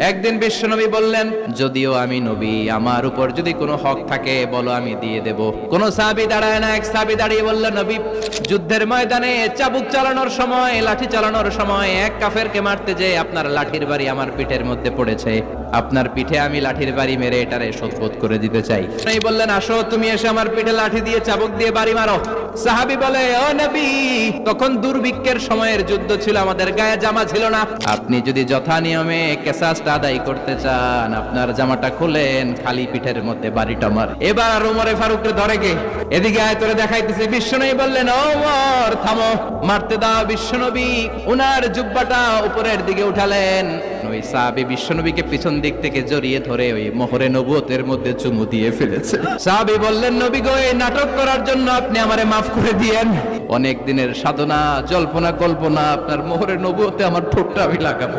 একদিন বিশ্বনবী বললেন যদিও আমি নবী আমার উপর যদি কোনো হক থাকে বলো আমি দিয়ে দেব। কোন সাহাবী দাঁড়ায় না এক সাহাবী দাঁড়িয়ে বললেন নবী যুদ্ধের ময়দানে চাবুক চালানোর সময় লাঠি চালানোর সময় এক কাফেরকে মারতে যে আপনার লাঠির বাড়ি আমার পিঠের মধ্যে পড়েছে। আপনার পিঠে আমি লাঠির বাড়ি মেরে এটারে শোধবোধ করে দিতে চাই। এই বললেন আসো তুমি এসে আমার পিঠে লাঠি দিয়ে চাবুক দিয়ে বাড়ি মারো। সাহাবি বলে ও নবী তখন দুর্ভিক্ষের সময়ের যুদ্ধ ছিল আমাদের গায়ে জামা ছিল না। আপনি যদি যথা নিয়মে আদায় করতে চান। আপনার জামাটা খুলেন, খালি পিঠের মধ্যে বাড়িটা মার এবার আর উমরে ফারুককে ধরে গে এদিকে আয়, তোরে দেখাইতেছি। বিশ্বনবী বললেন, ওমর, থামো। মারতে দাও বিশ্বনবী উনার জুব্বাটা উপরের দিকে উঠালেন। ওই সাহাবী পিছন দিক থেকে জড়িয়ে ধরে ওই মোহরে নবুয়তের মধ্যে চুমু দিয়ে ফেলেছে। সাহাবী বললেন, নবী গো, এই নাটক করার জন্য আপনি আমারে মাফ করে দিয়েন। অনেক দিনের সাধনা, জল্পনা, কল্পনা, আপনার মোহরে নবুয়তে আমার ঠোঁটটা আমি লাগাবো।